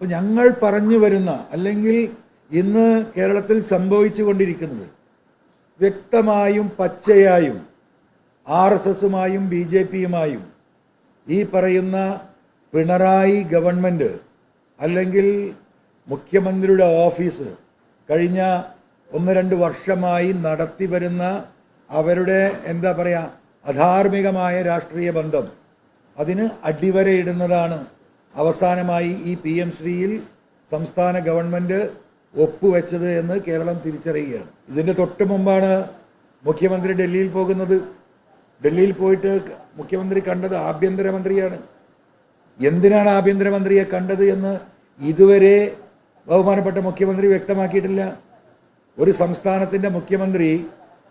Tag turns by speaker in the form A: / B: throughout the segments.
A: അപ്പോൾ ഞങ്ങൾ പറഞ്ഞു വരുന്ന അല്ലെങ്കിൽ ഇന്ന് കേരളത്തിൽ സംഭവിച്ചു കൊണ്ടിരിക്കുന്നത് വ്യക്തമായും പച്ചയായും ആർ എസ് എസുമായും ബി ജെ പിയുമായും ഈ പറയുന്ന പിണറായി ഗവൺമെന്റ് അല്ലെങ്കിൽ മുഖ്യമന്ത്രിയുടെ ഓഫീസ് കഴിഞ്ഞ ഒന്ന് രണ്ട് വർഷമായി നടത്തി വരുന്ന അവരുടെ എന്താ പറയുക അധാർമികമായ രാഷ്ട്രീയ ബന്ധം അതിന് അടിവരയിടുന്നതാണ് അവസാനമായി ഈ പി എം ശ്രീയിൽ സംസ്ഥാന ഗവൺമെന്റ് ഒപ്പുവെച്ചത് എന്ന് കേരളം തിരിച്ചറിയുകയാണ്. ഇതിന്റെ തൊട്ട് മുമ്പാണ് മുഖ്യമന്ത്രി ഡൽഹിയിൽ പോകുന്നത്. ഡൽഹിയിൽ പോയിട്ട് മുഖ്യമന്ത്രി കണ്ടത് ആഭ്യന്തരമന്ത്രിയാണ്. എന്തിനാണ് ആഭ്യന്തരമന്ത്രിയെ കണ്ടത് എന്ന് ഇതുവരെ ബഹുമാനപ്പെട്ട മുഖ്യമന്ത്രി വ്യക്തമാക്കിയിട്ടില്ല. ഒരു സംസ്ഥാനത്തിന്റെ മുഖ്യമന്ത്രി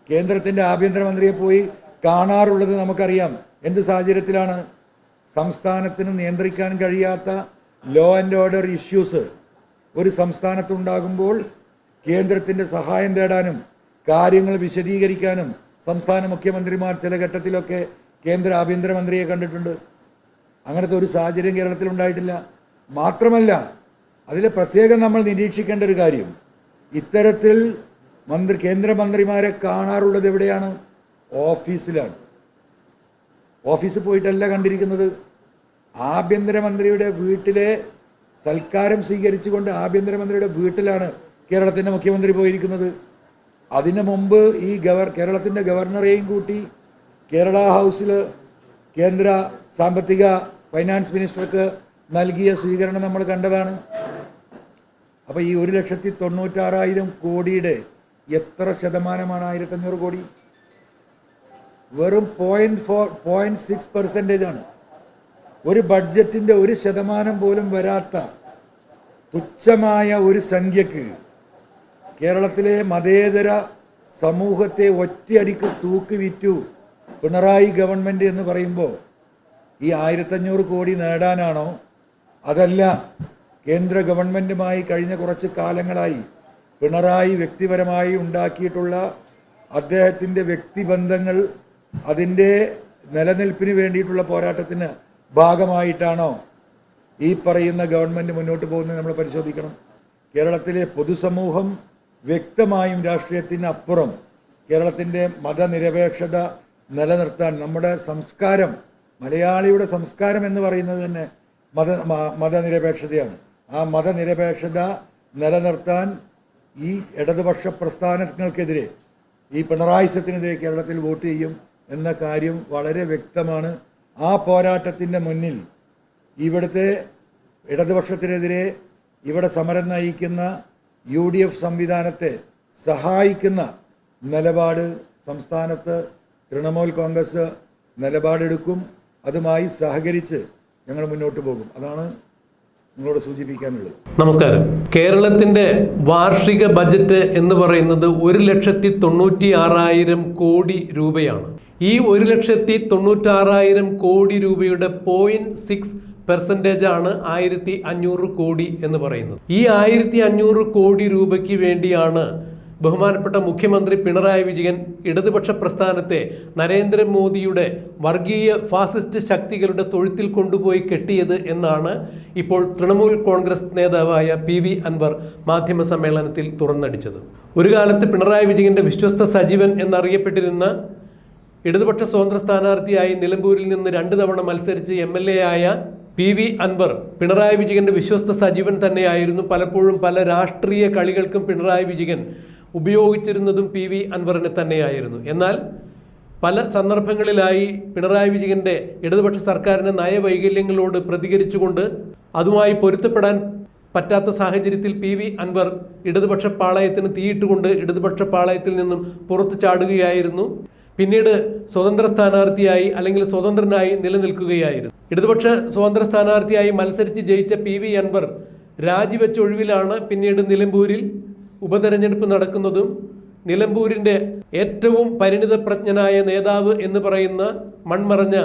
A: കേന്ദ്രത്തിന്റെ ആഭ്യന്തരമന്ത്രിയെ പോയി കാണാറുള്ളത് നമുക്കറിയാം. എന്ത് സാഹചര്യത്തിലാണ്? സംസ്ഥാനത്തിന് നിയന്ത്രിക്കാൻ കഴിയാത്ത ലോ ആൻഡ് ഓർഡർ ഇഷ്യൂസ് ഒരു സംസ്ഥാനത്തുണ്ടാകുമ്പോൾ കേന്ദ്രത്തിന്റെ സഹായം തേടാനും കാര്യങ്ങൾ വിശദീകരിക്കാനും സംസ്ഥാന മുഖ്യമന്ത്രിമാർ ചില ഘട്ടത്തിലൊക്കെ കേന്ദ്ര ആഭ്യന്തരമന്ത്രിയെ കണ്ടിട്ടുണ്ട്. അങ്ങനത്തെ ഒരു സാഹചര്യം കേരളത്തിൽ ഉണ്ടായിട്ടില്ല. മാത്രമല്ല അതിൽ പ്രത്യേകം നമ്മൾ നിരീക്ഷിക്കേണ്ട ഒരു കാര്യം. ഇത്തരത്തിൽ മന്ത്രി കേന്ദ്രമന്ത്രിമാരെ കാണാറുള്ളത് എവിടെയാണ്? ഓഫീസിലാണ്. ഓഫീസിൽ പോയിട്ടല്ല കണ്ടിരിക്കുന്നത്. ആഭ്യന്തരമന്ത്രിയുടെ വീട്ടിലെ സൽക്കാരം സ്വീകരിച്ചുകൊണ്ട് ആഭ്യന്തരമന്ത്രിയുടെ വീട്ടിലാണ് കേരളത്തിന്റെ മുഖ്യമന്ത്രി പോയിരിക്കുന്നത്. അതിനു മുമ്പ് ഈ ഗവർ കേരളത്തിന്റെ ഗവർണറെയും കൂട്ടി കേരള ഹൗസിൽ കേന്ദ്ര സാമ്പത്തിക ഫൈനാൻസ് മിനിസ്റ്റർക്ക് നൽകിയ സ്വീകരണം നമ്മൾ കണ്ടതാണ്. അപ്പോൾ ഈ ഒരു ലക്ഷത്തി തൊണ്ണൂറ്റാറായിരം കോടിയുടെ എത്ര ശതമാനമാണ് ആയിരത്തഞ്ഞൂറ് കോടി? വെറും point four point six percentage ആണ്. ഒരു ബഡ്ജറ്റിന്റെ ഒരു ശതമാനം പോലും വരാത്ത തുച്ഛമായ ഒരു സംഖ്യക്ക് കേരളത്തിലെ മതേതര സമൂഹത്തെ ഒറ്റയടിക്ക് തൂക്കി വിറ്റു പിണറായി ഗവൺമെന്റ് എന്ന് പറയുമ്പോൾ ഈ ആയിരത്തഞ്ഞൂറ് കോടി നേടാനാണോ? അതല്ല കേന്ദ്ര ഗവൺമെന്റുമായി കഴിഞ്ഞ കുറച്ച് കാലങ്ങളായി പിണറായി വ്യക്തിപരമായി ഉണ്ടാക്കിയിട്ടുള്ള അദ്ദേഹത്തിന്റെ വ്യക്തിബന്ധങ്ങൾ അതിന്റെ നിലനിൽപ്പിന് വേണ്ടിയിട്ടുള്ള പോരാട്ടത്തിന് ഭാഗമായിട്ടാണോ ഈ പറയുന്ന ഗവൺമെന്റ് മുന്നോട്ട് പോകുന്നത് നമ്മൾ പരിശോധിക്കണം. കേരളത്തിലെ പൊതുസമൂഹം വ്യക്തമായും രാഷ്ട്രീയത്തിന് അപ്പുറം. കേരളത്തിന്റെ മതനിരപേക്ഷത നിലനിർത്താൻ നമ്മുടെ സംസ്കാരം മലയാളിയുടെ സംസ്കാരം എന്ന് പറയുന്നത് തന്നെ മത മതനിരപേക്ഷതയാണ്. ആ മതനിരപേക്ഷത നിലനിർത്താൻ ഈ ഇടതുപക്ഷ പ്രസ്ഥാനങ്ങൾക്കെതിരെ ഈ പിണറായിസത്തിനെതിരെ കേരളത്തിൽ വോട്ട് ചെയ്യും. എന്ന കാര്യം വളരെ വ്യക്തമാണ്. ആ പോരാട്ടത്തിന്റെ മുന്നിൽ ഇവിടുത്തെ ഇടതുപക്ഷത്തിനെതിരെ ഇവിടെ സമരം നയിക്കുന്ന യു ഡി എഫ് സംവിധാനത്തെ സഹായിക്കുന്ന നിലപാട് സംസ്ഥാനത്ത് തൃണമൂൽ കോൺഗ്രസ് നിലപാടെടുക്കും. അതുമായി സഹകരിച്ച് ഞങ്ങൾ മുന്നോട്ട് പോകും. അതാണ് നിങ്ങളോട് സൂചിപ്പിക്കാനുള്ളത്.
B: നമസ്കാരം. കേരളത്തിന്റെ വാർഷിക ബജറ്റ് എന്ന് പറയുന്നത് ഒരു ലക്ഷത്തി തൊണ്ണൂറ്റി ആറായിരം കോടി രൂപയാണ്. ഈ ഒരു ലക്ഷത്തി തൊണ്ണൂറ്റാറായിരം കോടി രൂപയുടെ പോയിന്റ് സിക്സ് പെർസെന്റേജ് ആണ് ആയിരത്തി അഞ്ഞൂറ് കോടി എന്ന് പറയുന്നത്. ഈ ആയിരത്തി അഞ്ഞൂറ് കോടി രൂപയ്ക്ക് വേണ്ടിയാണ് ബഹുമാനപ്പെട്ട മുഖ്യമന്ത്രി പിണറായി വിജയൻ ഇടതുപക്ഷ പ്രസ്ഥാനത്തെ നരേന്ദ്രമോദിയുടെ വർഗീയ ഫാസിസ്റ്റ് ശക്തികളുടെ തൊഴുത്തിൽ കൊണ്ടുപോയി കെട്ടിയത് എന്നാണ് ഇപ്പോൾ തൃണമൂൽ കോൺഗ്രസ് നേതാവായ പി വി അൻവർ മാധ്യമ സമ്മേളനത്തിൽ തുറന്നടിച്ചത്. ഒരു കാലത്ത് പിണറായി വിജയന്റെ വിശ്വസ്ത സജീവൻ എന്നറിയപ്പെട്ടിരുന്ന ഇടതുപക്ഷ സ്വതന്ത്ര സ്ഥാനാർത്ഥിയായി നിലമ്പൂരിൽ നിന്ന് രണ്ട് തവണ മത്സരിച്ച് എം എൽ എ ആയ പി വി അൻവർ പിണറായി വിജയന്റെ വിശ്വസ്ത സജീവൻ തന്നെയായിരുന്നു. പലപ്പോഴും പല രാഷ്ട്രീയ കളികൾക്കും പിണറായി വിജയൻ ഉപയോഗിച്ചിരുന്നതും പി വി അൻവറിനെ തന്നെയായിരുന്നു. എന്നാൽ പല സന്ദർഭങ്ങളിലായി പിണറായി വിജയന്റെ ഇടതുപക്ഷ സർക്കാരിന്റെ നയവൈകല്യങ്ങളോട് പ്രതികരിച്ചുകൊണ്ട് അതുമായി പൊരുത്തപ്പെടാൻ പറ്റാത്ത സാഹചര്യത്തിൽ പി വി അൻവർ ഇടതുപക്ഷ പാളയത്തിന് തീയിട്ടുകൊണ്ട് ഇടതുപക്ഷ പാളയത്തിൽ നിന്നും പുറത്തു ചാടുകയായിരുന്നു. പിന്നീട് സ്വതന്ത്ര സ്ഥാനാർത്ഥിയായി അല്ലെങ്കിൽ സ്വതന്ത്രനായി നിലനിൽക്കുകയായിരുന്നു. ഇടതുപക്ഷ സ്വതന്ത്ര സ്ഥാനാർത്ഥിയായി മത്സരിച്ച് ജയിച്ച പി വി അൻവർ രാജിവെച്ച ഒഴിവിലാണ് പിന്നീട് നിലമ്പൂരിൽ ഉപതെരഞ്ഞെടുപ്പ് നടക്കുന്നതും നിലമ്പൂരിന്റെ ഏറ്റവും പരിണിതപ്രജ്ഞനായ നേതാവ് എന്ന് പറയുന്ന മൺമറഞ്ഞ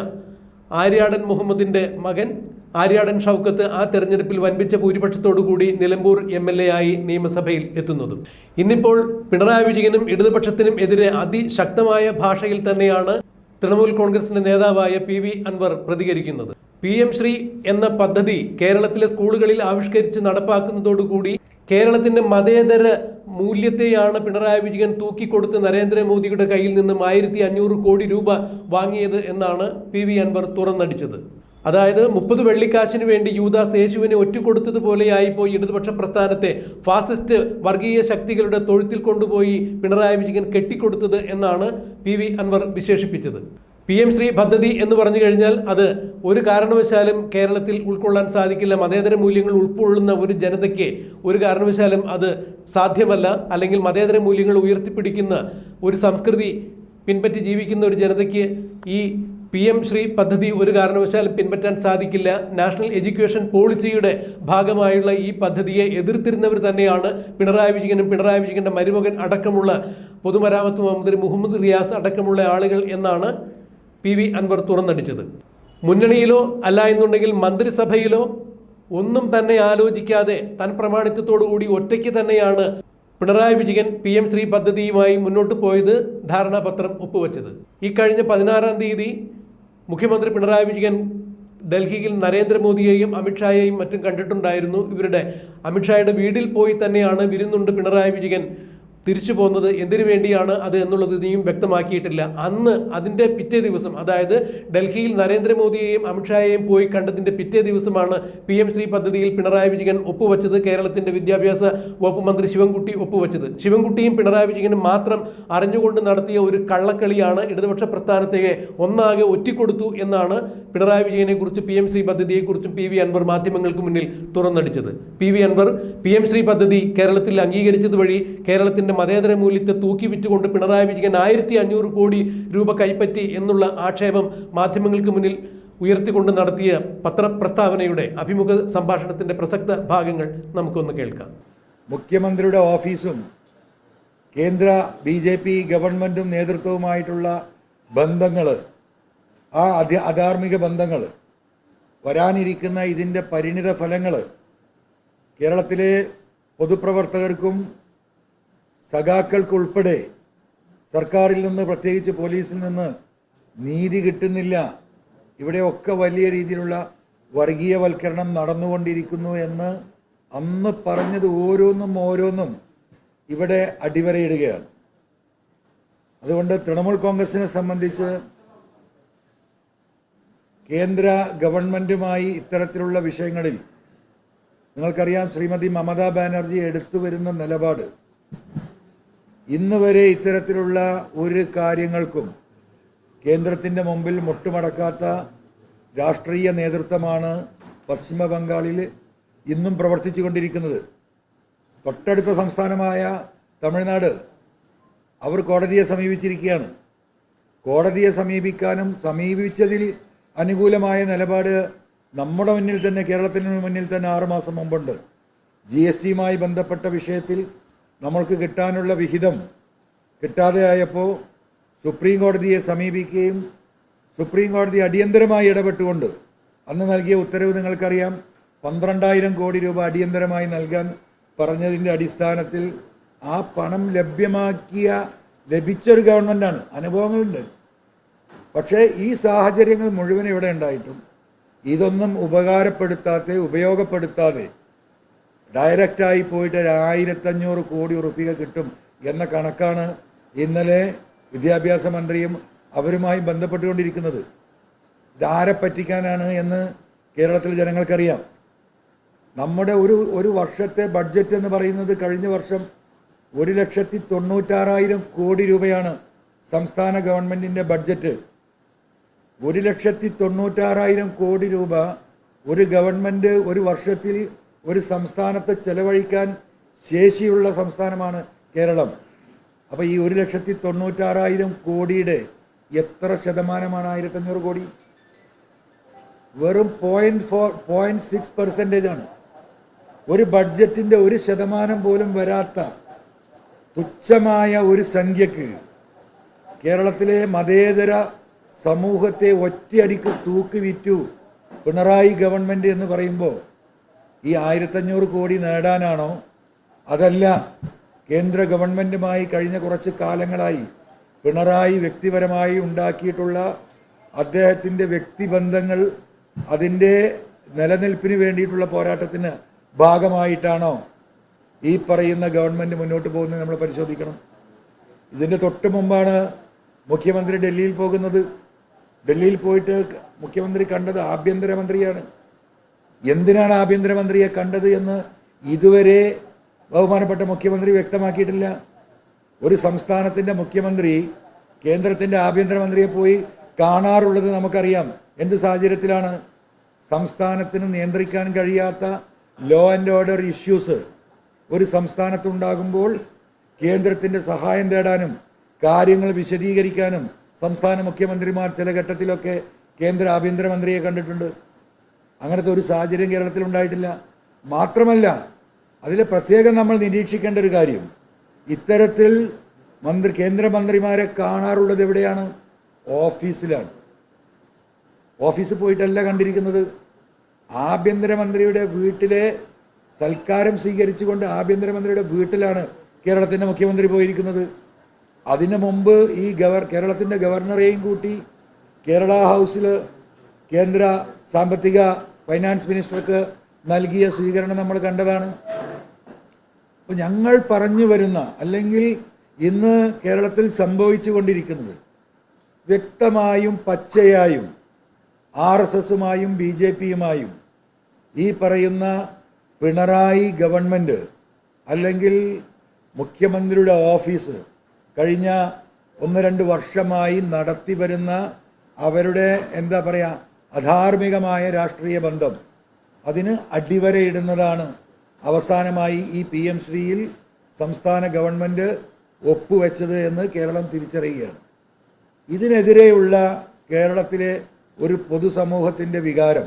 B: ആര്യാടൻ മുഹമ്മദിന്റെ മകൻ ആര്യാടൻ ഷൗക്കത്ത് ആ തെരഞ്ഞെടുപ്പിൽ വൻപിച്ച ഭൂരിപക്ഷത്തോടുകൂടി നിലമ്പൂർ എം എൽ എ ആയി നിയമസഭയിൽ എത്തുന്നതും. ഇന്നിപ്പോൾ പിണറായി വിജയനും ഇടതുപക്ഷത്തിനും എതിരെ അതിശക്തമായ ഭാഷയിൽ തന്നെയാണ് തൃണമൂൽ കോൺഗ്രസിന്റെ നേതാവായ പി വി അൻവർ പ്രതികരിക്കുന്നത്. പി എം ശ്രീ എന്ന പദ്ധതി കേരളത്തിലെ സ്കൂളുകളിൽ ആവിഷ്കരിച്ച് നടപ്പാക്കുന്നതോടുകൂടി കേരളത്തിന്റെ മതേതര മൂല്യത്തെയാണ് പിണറായി വിജയൻ തൂക്കിക്കൊടുത്ത് നരേന്ദ്രമോദിയുടെ കയ്യിൽ നിന്നും ആയിരത്തി അഞ്ഞൂറ് കോടി രൂപ വാങ്ങിയത് എന്നാണ് പി വി അൻവർ തുറന്നടിച്ചത്. അതായത് മുപ്പത് വെള്ളിക്കാശിന് വേണ്ടി യൂദാസ് യേശുവിനെ ഒറ്റുകൊടുത്തതുപോലെയായിപ്പോയി ഇടതുപക്ഷ പ്രസ്ഥാനത്തെ ഫാസിസ്റ്റ് വർഗീയ ശക്തികളുടെ തൊഴുത്തിൽ കൊണ്ടുപോയി പിണറായി വിജയൻ കെട്ടിക്കൊടുത്തത് എന്നാണ് പി വി അൻവർ വിശേഷിപ്പിച്ചത്. പി എം ശ്രീ പദ്ധതി എന്ന് പറഞ്ഞു കഴിഞ്ഞാൽ അത് ഒരു കാരണവശാലും കേരളത്തിൽ ഉൾക്കൊള്ളാൻ സാധിക്കില്ല മതേതര മൂല്യങ്ങൾ ഉൾക്കൊള്ളുന്ന ഒരു ജനതയ്ക്ക് ഒരു കാരണവശാലും അത് സാധ്യമല്ല അല്ലെങ്കിൽ മതേതര മൂല്യങ്ങൾ ഉയർത്തിപ്പിടിക്കുന്ന ഒരു സംസ്കൃതി പിൻപറ്റി ജീവിക്കുന്ന ഒരു ജനതയ്ക്ക് ഈ പി എം ശ്രീ പദ്ധതി ഒരു കാരണവശാലും പിൻപറ്റാൻ സാധിക്കില്ല. നാഷണൽ എഡ്യൂക്കേഷൻ പോളിസിയുടെ ഭാഗമായുള്ള ഈ പദ്ധതിയെ എതിർത്തിരുന്നവർ തന്നെയാണ് പിണറായി വിജയനും പിണറായി വിജയന്റെ മരുമകൻ അടക്കമുള്ള പൊതുമരാമത്ത് മന്ത്രി മുഹമ്മദ് റിയാസ് അടക്കമുള്ള ആളുകൾ എന്നാണ് പി വി അൻവർ തുറന്നടിച്ചത്. മുന്നണിയിലോ അല്ല എന്നുണ്ടെങ്കിൽ മന്ത്രിസഭയിലോ ഒന്നും തന്നെ ആലോചിക്കാതെ തൻ പ്രമാണിത്വത്തോടുകൂടി ഒറ്റയ്ക്ക് തന്നെയാണ് പിണറായി വിജയൻ പി എം ശ്രീ പദ്ധതിയുമായി മുന്നോട്ട് പോയത് ധാരണാപത്രം ഒപ്പുവെച്ചത്. ഈ കഴിഞ്ഞ പതിനാറാം തീയതി മുഖ്യമന്ത്രി പിണറായി വിജയൻ ഡൽഹിയിൽ നരേന്ദ്രമോദിയെയും അമിത്ഷായെയും മറ്റും കണ്ടിട്ടുണ്ടായിരുന്നു. ഇവരുടെ അമിത്ഷായുടെ വീട്ടിൽ പോയി തന്നെയാണ് വിരുന്നുണ്ട് പിണറായി വിജയൻ. തിരിച്ചു പോകുന്നത് എന്തിനു വേണ്ടിയാണ് അത് എന്നുള്ളത് ഇനിയും വ്യക്തമാക്കിയിട്ടില്ല. അന്ന് അതിന്റെ പിറ്റേ ദിവസം അതായത് ഡൽഹിയിൽ നരേന്ദ്രമോദിയെയും അമിത്ഷായെയും പോയി കണ്ടതിന്റെ പിറ്റേ ദിവസമാണ് പി എം ശ്രീ പദ്ധതിയിൽ പിണറായി വിജയൻ ഒപ്പുവെച്ചത് കേരളത്തിന്റെ വിദ്യാഭ്യാസ വകുപ്പ് മന്ത്രി ശിവൻകുട്ടി ഒപ്പുവെച്ചത്. ശിവൻകുട്ടിയും പിണറായി വിജയനും മാത്രം അറിഞ്ഞുകൊണ്ട് നടത്തിയ ഒരു കള്ളക്കളിയാണ് ഇടതുപക്ഷ പ്രസ്ഥാനത്തെ ഒന്നാകെ ഒറ്റിക്കൊടുത്തു എന്നാണ് പിണറായി വിജയനെക്കുറിച്ച് പി എം ശ്രീ പദ്ധതിയെക്കുറിച്ചും പി വി അൻവർ മാധ്യമങ്ങൾക്ക് മുന്നിൽ തുറന്നടിച്ചത്. P V Anvar P M Shri പദ്ധതി കേരളത്തിൽ അംഗീകരിച്ചത് വഴി കേരളത്തിന്റെ മതേതര മൂല്യത്തെ തൂക്കി വിറ്റുകൊണ്ട് പിണറായി വിജയൻ ആയിരത്തി അഞ്ഞൂറ് കോടി രൂപ കൈപ്പറ്റി എന്നുള്ള ആക്ഷേപം മാധ്യമങ്ങൾക്ക് മുന്നിൽ ഉയർത്തിക്കൊണ്ട് നടത്തിയ പത്രപ്രസ്താവനയുടെ അഭിമുഖ സംഭാഷണത്തിന്റെ പ്രസക്ത ഭാഗങ്ങൾ നമുക്കൊന്ന് കേൾക്കാം.
A: മുഖ്യമന്ത്രിയുടെ ഓഫീസും കേന്ദ്ര ബി ജെ പി ഗവൺമെന്റും നേതൃത്വവുമായിട്ടുള്ള ബന്ധങ്ങൾ ആ അധ അധാർമിക ബന്ധങ്ങൾ വരാനിരിക്കുന്ന ഇതിന്റെ പരിണിത ഫലങ്ങൾ കേരളത്തിലെ പൊതുപ്രവർത്തകർക്കും സഖാക്കൾക്കുൾപ്പെടെ സർക്കാരിൽ നിന്ന് പ്രത്യേകിച്ച് പോലീസിൽ നിന്ന് നീതി കിട്ടുന്നില്ല. ഇവിടെയൊക്കെ വലിയ രീതിയിലുള്ള വർഗീയവൽക്കരണം നടന്നുകൊണ്ടിരിക്കുന്നു എന്ന് അന്ന് പറഞ്ഞത് ഓരോന്നും ഓരോന്നും ഇവിടെ അടിവരയിടുകയാണ്. അതുകൊണ്ട് തൃണമൂൽ കോൺഗ്രസിനെ സംബന്ധിച്ച് കേന്ദ്ര ഗവൺമെന്റുമായി ഇത്തരത്തിലുള്ള വിഷയങ്ങളിൽ നിങ്ങൾക്കറിയാം ശ്രീമതി മമതാ ബാനർജി എടുത്തു വരുന്ന നിലപാട് ഇന്ന് വരെ ഇത്തരത്തിലുള്ള ഒരു കാര്യങ്ങൾക്കും കേന്ദ്രത്തിന്റെ മുമ്പിൽ മുട്ടുമടക്കാത്ത രാഷ്ട്രീയ നേതൃത്വമാണ് പശ്ചിമ ബംഗാളിൽ ഇന്നും പ്രവർത്തിച്ചു കൊണ്ടിരിക്കുന്നത് തൊട്ടടുത്ത സംസ്ഥാനമായ തമിഴ്നാട് അവർ കോടതിയെ സമീപിച്ചിരിക്കുകയാണ്. കോടതിയെ സമീപിക്കാനും സമീപിച്ചതിൽ അനുകൂലമായ നിലപാട് നമ്മുടെ മുന്നിൽ തന്നെ കേരളത്തിന് മുന്നിൽ തന്നെ ആറുമാസം മുമ്പുണ്ട്. ജി എസ് ടിയുമായി ബന്ധപ്പെട്ട വിഷയത്തിൽ നമ്മൾക്ക് കിട്ടാനുള്ള വിഹിതം കിട്ടാതെയായപ്പോൾ സുപ്രീം കോടതിയെ സമീപിക്കുകയും സുപ്രീം കോടതി അടിയന്തരമായി ഇടപെട്ടുകൊണ്ട് അന്ന് നൽകിയ ഉത്തരവ് നിങ്ങൾക്കറിയാം. പന്ത്രണ്ടായിരം കോടി രൂപ അടിയന്തരമായി നൽകാൻ പറഞ്ഞതിന്റെ അടിസ്ഥാനത്തിൽ ആ പണം ലഭ്യമാക്കിയ ലഭിച്ചൊരു ഗവൺമെന്റാണ് അനുഭവങ്ങളുണ്ട്. പക്ഷേ ഈ സാഹചര്യങ്ങൾ മുഴുവൻ ഇവിടെ ഉണ്ടായിട്ടും ഇതൊന്നും ഉപകാരപ്പെടുത്താതെ ഉപയോഗപ്പെടുത്താതെ ഡയറക്റ്റായി പോയിട്ട് ഒരു ആയിരത്തഞ്ഞൂറ് കോടി ഉറുപ്പിക കിട്ടും എന്ന കണക്കാണ് ഇന്നലെ വിദ്യാഭ്യാസ മന്ത്രിയും അവരുമായി ബന്ധപ്പെട്ടുകൊണ്ടിരിക്കുന്നത്. ഇതാരെ പറ്റിക്കാനാണ് എന്ന് കേരളത്തിലെ ജനങ്ങൾക്കറിയാം. നമ്മുടെ ഒരു ഒരു വർഷത്തെ ബഡ്ജറ്റ് എന്ന് പറയുന്നത് കഴിഞ്ഞ വർഷം ഒരു ലക്ഷത്തി തൊണ്ണൂറ്റാറായിരം കോടി രൂപയാണ് സംസ്ഥാന ഗവൺമെന്റിന്റെ ബഡ്ജറ്റ് ഒരു ലക്ഷത്തി തൊണ്ണൂറ്റാറായിരം കോടി രൂപ ഒരു ഗവൺമെന്റ് ഒരു വർഷത്തിൽ ഒരു സംസ്ഥാനത്ത് ചെലവഴിക്കാൻ ശേഷിയുള്ള സംസ്ഥാനമാണ് കേരളം. അപ്പോൾ ഈ ഒരു ലക്ഷത്തി തൊണ്ണൂറ്റാറായിരം കോടിയുടെ എത്ര ശതമാനമാണ് ആയിരത്തഞ്ഞൂറ് കോടി? വെറും point four point six percentage ആണ്. ഒരു ബഡ്ജറ്റിന്റെ ഒരു ശതമാനം പോലും വരാത്ത തുച്ഛമായ ഒരു സംഖ്യക്ക് കേരളത്തിലെ മതേതര സമൂഹത്തെ ഒറ്റയടിക്ക് തൂക്കി വിറ്റു പിണറായി ഗവൺമെന്റ് എന്ന് പറയുമ്പോൾ ഈ ആയിരത്തഞ്ഞൂറ് കോടി നേടാനാണോ? അതല്ല കേന്ദ്ര ഗവൺമെന്റുമായി കഴിഞ്ഞ കുറച്ച് കാലങ്ങളായി പിണറായി വ്യക്തിപരമായി ഉണ്ടാക്കിയിട്ടുള്ള അദ്ദേഹത്തിന്റെ വ്യക്തിബന്ധങ്ങൾ അതിന്റെ നിലനിൽപ്പിന് വേണ്ടിയിട്ടുള്ള പോരാട്ടത്തിന് ഭാഗമായിട്ടാണോ ഈ പറയുന്ന ഗവൺമെന്റ് മുന്നോട്ട് പോകുന്നത് നമ്മൾ പരിശോധിക്കണം. ഇതിന്റെ തൊട്ട് മുമ്പാണ് മുഖ്യമന്ത്രി ഡൽഹിയിൽ പോകുന്നത്. ഡൽഹിയിൽ പോയിട്ട് മുഖ്യമന്ത്രി കണ്ടത് ആഭ്യന്തരമന്ത്രിയാണ്. എന്തിനാണ് ആഭ്യന്തരമന്ത്രിയെ കണ്ടത് എന്ന് ഇതുവരെ ബഹുമാനപ്പെട്ട മുഖ്യമന്ത്രി വ്യക്തമാക്കിയിട്ടില്ല. ഒരു സംസ്ഥാനത്തിന്റെ മുഖ്യമന്ത്രി കേന്ദ്രത്തിന്റെ ആഭ്യന്തരമന്ത്രിയെ പോയി കാണാറുള്ളത് നമുക്കറിയാം. എന്ത് സാഹചര്യത്തിലാണ്? സംസ്ഥാനത്തിന് നിയന്ത്രിക്കാൻ കഴിയാത്ത ലോ ആൻഡ് ഓർഡർ ഇഷ്യൂസ് ഒരു സംസ്ഥാനത്തുണ്ടാകുമ്പോൾ കേന്ദ്രത്തിന്റെ സഹായം തേടാനും കാര്യങ്ങൾ വിശദീകരിക്കാനും സംസ്ഥാന മുഖ്യമന്ത്രിമാർ ചില ഘട്ടത്തിലൊക്കെ കേന്ദ്ര ആഭ്യന്തരമന്ത്രിയെ കണ്ടിട്ടുണ്ട്. അങ്ങനത്തെ ഒരു സാഹചര്യം കേരളത്തിൽ ഉണ്ടായിട്ടില്ല മാത്രമല്ല അതിൽ പ്രത്യേകം നമ്മൾ നിരീക്ഷിക്കേണ്ട ഒരു കാര്യം. ഇത്തരത്തിൽ മന്ത്രി കേന്ദ്രമന്ത്രിമാരെ കാണാറുള്ളത് എവിടെയാണ്? ഓഫീസിലാണ്. ഓഫീസിൽ പോയിട്ടല്ല കണ്ടിരിക്കുന്നത്. ആഭ്യന്തരമന്ത്രിയുടെ വീട്ടിലെ സൽക്കാരം സ്വീകരിച്ചുകൊണ്ട് ആഭ്യന്തരമന്ത്രിയുടെ വീട്ടിലാണ് കേരളത്തിന്റെ മുഖ്യമന്ത്രി പോയിരിക്കുന്നത്. അതിനു മുമ്പ് ഈ ഗവർ കേരളത്തിന്റെ ഗവർണറെയും കൂട്ടി കേരള ഹൗസിൽ കേന്ദ്ര സാമ്പത്തിക ഫൈനാൻസ് മിനിസ്റ്റർക്ക് നൽകിയ സ്വീകരണം നമ്മൾ കണ്ടതാണ്. അപ്പോൾ ഞങ്ങൾ പറഞ്ഞു വരുന്ന അല്ലെങ്കിൽ ഇന്ന് കേരളത്തിൽ സംഭവിച്ചു കൊണ്ടിരിക്കുന്നത് വ്യക്തമായും പച്ചയായും ആർ എസ് എസുമായും ബി ജെ പിയുമായും ഈ പറയുന്ന പിണറായി ഗവൺമെന്റ് അല്ലെങ്കിൽ മുഖ്യമന്ത്രിയുടെ ഓഫീസ് കഴിഞ്ഞ ഒന്ന് രണ്ട് വർഷമായി നടത്തി വരുന്ന അവരുടെ എന്താ പറയുക അധാർമികമായ രാഷ്ട്രീയ ബന്ധം അതിന് അടിവരയിടുന്നതാണ് അവസാനമായി ഈ പി എം ശ്രീയിൽ സംസ്ഥാന ഗവൺമെന്റ് ഒപ്പുവെച്ചത് എന്ന് കേരളം തിരിച്ചറിയുകയാണ്. ഇതിനെതിരെയുള്ള കേരളത്തിലെ ഒരു പൊതുസമൂഹത്തിന്റെ വികാരം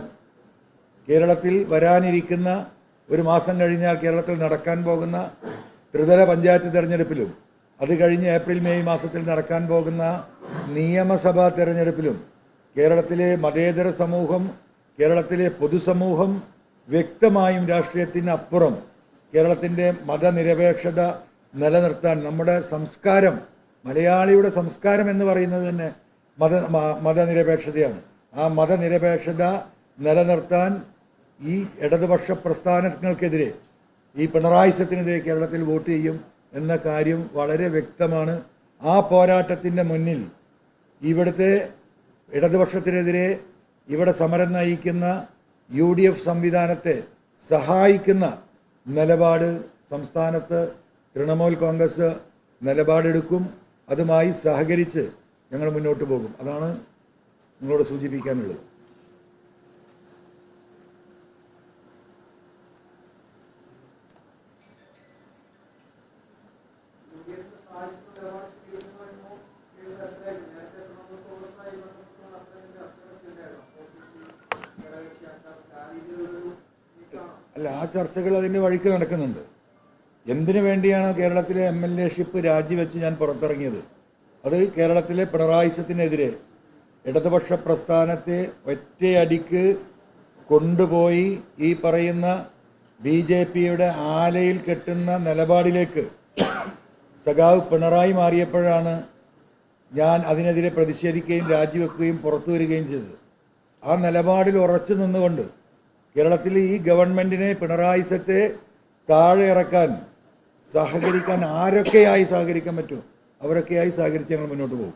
A: കേരളത്തിൽ വരാനിരിക്കുന്ന ഒരു മാസം കഴിഞ്ഞാൽ കേരളത്തിൽ നടക്കാൻ പോകുന്ന ത്രിതല പഞ്ചായത്ത് തിരഞ്ഞെടുപ്പിലും അത് കഴിഞ്ഞ് ഏപ്രിൽ മെയ് മാസത്തിൽ നടക്കാൻ പോകുന്ന നിയമസഭാ തെരഞ്ഞെടുപ്പിലും കേരളത്തിലെ മതേതര സമൂഹം കേരളത്തിലെ പൊതുസമൂഹം വ്യക്തമായും രാഷ്ട്രീയത്തിന് അപ്പുറം കേരളത്തിന്റെ മതനിരപേക്ഷത നിലനിർത്താൻ നമ്മുടെ സംസ്കാരം മലയാളിയുടെ സംസ്കാരം എന്ന് പറയുന്നത് തന്നെ മത മതനിരപേക്ഷതയാണ്. ആ മതനിരപേക്ഷത നിലനിർത്താൻ ഈ ഇടതുപക്ഷ പ്രസ്ഥാനങ്ങൾക്കെതിരെ ഈ പിണറായിസത്തിനെതിരെ കേരളത്തിൽ വോട്ട് ചെയ്യും എന്ന കാര്യം വളരെ വ്യക്തമാണ്. ആ പോരാട്ടത്തിന്റെ മുന്നിൽ ഇവിടുത്തെ ഇടതുപക്ഷത്തിനെതിരെ ഇവിടെ സമരം നയിക്കുന്ന യു ഡി എഫ് സംവിധാനത്തെ സഹായിക്കുന്ന നിലപാട് സംസ്ഥാനത്ത് തൃണമൂൽ കോൺഗ്രസ് നിലപാടെടുക്കും അതുമായി സഹകരിച്ച് ഞങ്ങൾ മുന്നോട്ട് പോകും. അതാണ് നിങ്ങളോട് സൂചിപ്പിക്കാനുള്ളത്. ചർച്ചകൾ അതിന്റെ വഴിക്ക് നടക്കുന്നുണ്ട്. എന്തിനു വേണ്ടിയാണ് കേരളത്തിലെ എം എൽ എ ഷിപ്പ് രാജിവെച്ച് ഞാൻ പുറത്തിറങ്ങിയത്? അത് കേരളത്തിലെ പിണറായിസത്തിനെതിരെ ഇടതുപക്ഷ പ്രസ്ഥാനത്തെ ഒറ്റയടിക്ക് കൊണ്ടുപോയി ഈ പറയുന്ന ബി ജെ പിയുടെ ആലയിൽ കെട്ടുന്ന നിലപാടിലേക്ക് സഖാവ് പിണറായി മാറിയപ്പോഴാണ് ഞാൻ അതിനെതിരെ പ്രതിഷേധിക്കുകയും രാജിവെക്കുകയും പുറത്തു വരികയും ചെയ്തത്. ആ നിലപാടിൽ ഉറച്ചു നിന്നുകൊണ്ട് കേരളത്തിൽ ഈ ഗവൺമെന്റിനെ പിണറായിസത്തെ താഴെ ഇറക്കാൻ സഹകരിക്കാൻ ആരൊക്കെയായി സഹകരിക്കാൻ പറ്റും? അവരൊക്കെയായി സഹകരിച്ച് ഞങ്ങൾ മുന്നോട്ട് പോകും.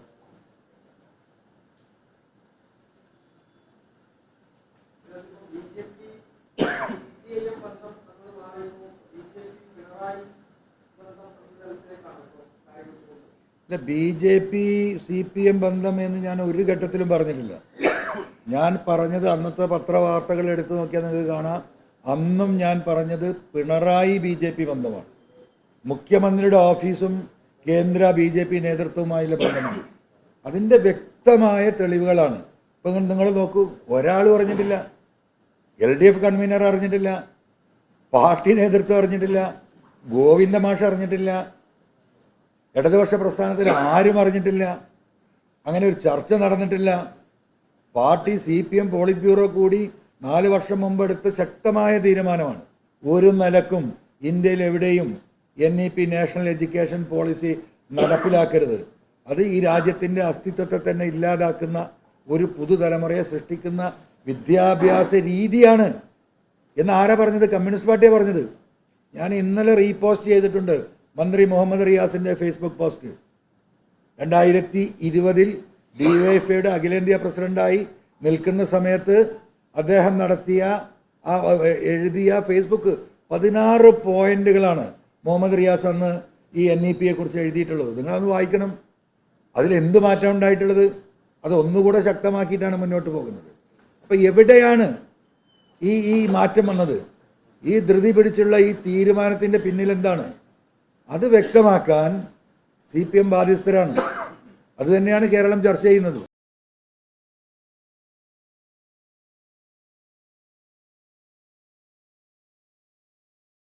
A: B J P C P M ബന്ധം എന്ന് ഞാൻ ഒരു ഘട്ടത്തിലും പറഞ്ഞിട്ടില്ല. ഞാൻ പറഞ്ഞത് അന്നത്തെ പത്രവാർത്തകൾ എടുത്തു നോക്കിയാൽ നിങ്ങൾക്ക് കാണാം. അന്നും ഞാൻ പറഞ്ഞത് പിണറായി ബി ജെ പി ബന്ധമാണ്. മുഖ്യമന്ത്രിയുടെ ഓഫീസും കേന്ദ്ര ബി ജെ പി നേതൃത്വവുമായുള്ള ബന്ധമാണ്. അതിന്റെ വ്യക്തമായ തെളിവുകളാണ്. ഇപ്പം നിങ്ങൾ നോക്കൂ ഒരാൾ പറഞ്ഞിട്ടില്ല എൽ ഡി എഫ് കൺവീനർ അറിഞ്ഞിട്ടില്ല പാർട്ടി നേതൃത്വം അറിഞ്ഞിട്ടില്ല ഗോവിന്ദ മാഷ് അറിഞ്ഞിട്ടില്ല ഇടതുപക്ഷ പ്രസ്ഥാനത്തിൽ ആരും അറിഞ്ഞിട്ടില്ല അങ്ങനെ ഒരു ചർച്ച നടന്നിട്ടില്ല. Party C P M polit bureau കൂടി നാല് വർഷം മുമ്പ് എടുത്ത ശക്തമായ തീരുമാനമാണ്. ഒരു നിലക്കും ഇന്ത്യയിൽ എവിടെയും N E P national education policy നടപ്പിലാക്കരുത്. അത് ഈ രാജ്യത്തിന്റെ അസ്തിത്വത്തെ തന്നെ ഇല്ലാതാക്കുന്ന ഒരു പുതുതലമുറയെ സൃഷ്ടിക്കുന്ന വിദ്യാഭ്യാസ രീതിയാണ്. എന്ന് ആരാ പറഞ്ഞത്? കമ്മ്യൂണിസ്റ്റ് പാർട്ടിയെ പറഞ്ഞത്. ഞാൻ ഇന്നലെ റീപോസ്റ്റ് ചെയ്തിട്ടുണ്ട് മന്ത്രി മുഹമ്മദ് റിയാസിന്റെ ഫേസ്ബുക്ക് പോസ്റ്റ്. രണ്ടായിരത്തി ഇരുപതിൽ ഡിവൈഎഫ്ഐയുടെ അഖിലേന്ത്യാ പ്രസിഡന്റായി നിൽക്കുന്ന സമയത്ത് അദ്ദേഹം നടത്തിയ ആ എഴുതിയ ഫേസ്ബുക്ക് പതിനാറ് പോയിന്റുകളാണ് മുഹമ്മദ് റിയാസ് അന്ന് ഈ എൻ ഇ പിയെ കുറിച്ച് എഴുതിയിട്ടുള്ളത്. നിങ്ങളത് വായിക്കണം. അതിൽ എന്ത് മാറ്റം ഉണ്ടായിട്ടുള്ളത്? അത് ഒന്നുകൂടെ ശക്തമാക്കിയിട്ടാണ് മുന്നോട്ട് പോകുന്നത്. അപ്പം എവിടെയാണ് ഈ ഈ മാറ്റം വന്നത്? ഈ ധൃതി പിടിച്ചുള്ള ഈ തീരുമാനത്തിന്റെ പിന്നിൽ എന്താണ് അത് വ്യക്തമാക്കാൻ സി പി എം ബാധ്യസ്ഥരാണ്. അത് തന്നെയാണ് കേരളം ചർച്ച ചെയ്യുന്നത്.